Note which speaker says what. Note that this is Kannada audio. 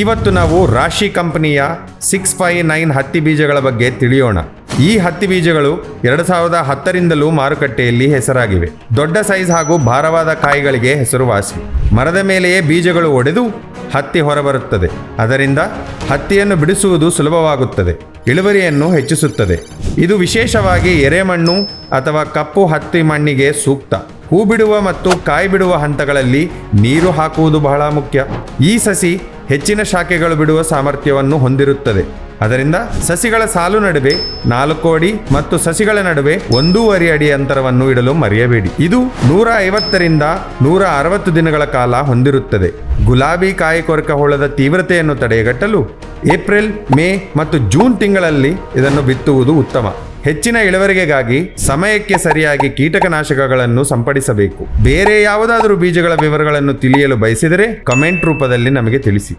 Speaker 1: ಇವತ್ತು ನಾವು ರಾಶಿ ಕಂಪನಿಯ ಸಿಕ್ಸ್ ಫೈ ನೈನ್ ಹತ್ತಿ ಬೀಜಗಳ ಬಗ್ಗೆ ತಿಳಿಯೋಣ. ಈ ಹತ್ತಿ ಬೀಜಗಳು ಎರಡು ಸಾವಿರದ ಹತ್ತರಿಂದಲೂ ಮಾರುಕಟ್ಟೆಯಲ್ಲಿ ಹೆಸರಾಗಿವೆ. ದೊಡ್ಡ ಸೈಜ್ ಹಾಗೂ ಭಾರವಾದ ಕಾಯಿಗಳಿಗೆ ಹೆಸರುವಾಸಿ. ಮರದ ಮೇಲೆಯೇ ಬೀಜಗಳು ಒಡೆದು ಹತ್ತಿ ಹೊರಬರುತ್ತದೆ. ಅದರಿಂದ ಹತ್ತಿಯನ್ನು ಬಿಡಿಸುವುದು ಸುಲಭವಾಗುತ್ತದೆ. ಇಳುವರಿಯನ್ನು ಹೆಚ್ಚಿಸುತ್ತದೆ. ಇದು ವಿಶೇಷವಾಗಿ ಎರೆಮಣ್ಣು ಅಥವಾ ಕಪ್ಪು ಹತ್ತಿ ಮಣ್ಣಿಗೆ ಸೂಕ್ತ. ಹೂ ಬಿಡುವ ಮತ್ತು ಕಾಯಿ ಬಿಡುವ ಹಂತಗಳಲ್ಲಿ ನೀರು ಹಾಕುವುದು ಬಹಳ ಮುಖ್ಯ. ಈ ಸಸಿ ಹೆಚ್ಚಿನ ಶಾಖೆಗಳು ಬಿಡುವ ಸಾಮರ್ಥ್ಯವನ್ನು ಹೊಂದಿರುತ್ತದೆ. ಅದರಿಂದ ಸಸಿಗಳ ಸಾಲು ನಡುವೆ ನಾಲ್ಕು ಅಡಿ ಮತ್ತು ಸಸಿಗಳ ನಡುವೆ ಒಂದೂವರೆ ಅಡಿ ಅಂತರವನ್ನು ಇಡಲು ಮರೆಯಬೇಡಿ. ಇದು ನೂರ ಐವತ್ತರಿಂದ ನೂರ ಅರವತ್ತು ದಿನಗಳ ಕಾಲ ಹೊಂದಿರುತ್ತದೆ. ಗುಲಾಬಿ ಕಾಯಿ ಕೊರಕ ಹೊಳದ ತೀವ್ರತೆಯನ್ನು ತಡೆಗಟ್ಟಲು ಏಪ್ರಿಲ್, ಮೇ ಮತ್ತು ಜೂನ್ ತಿಂಗಳಲ್ಲಿ ಇದನ್ನು ಬಿತ್ತುವುದು ಉತ್ತಮ. ಹೆಚ್ಚಿನ ಇಳುವರಿಗೆಗಾಗಿ ಸಮಯಕ್ಕೆ ಸರಿಯಾಗಿ ಕೀಟಕನಾಶಕಗಳನ್ನು ಸಂಪಡಿಸಬೇಕು. ಬೇರೆ ಯಾವುದಾದರೂ ಬೀಜಗಳ ವಿವರಗಳನ್ನು ತಿಳಿಯಲು ಬಯಸಿದರೆ ಕಮೆಂಟ್ ರೂಪದಲ್ಲಿ ನಮಗೆ ತಿಳಿಸಿ.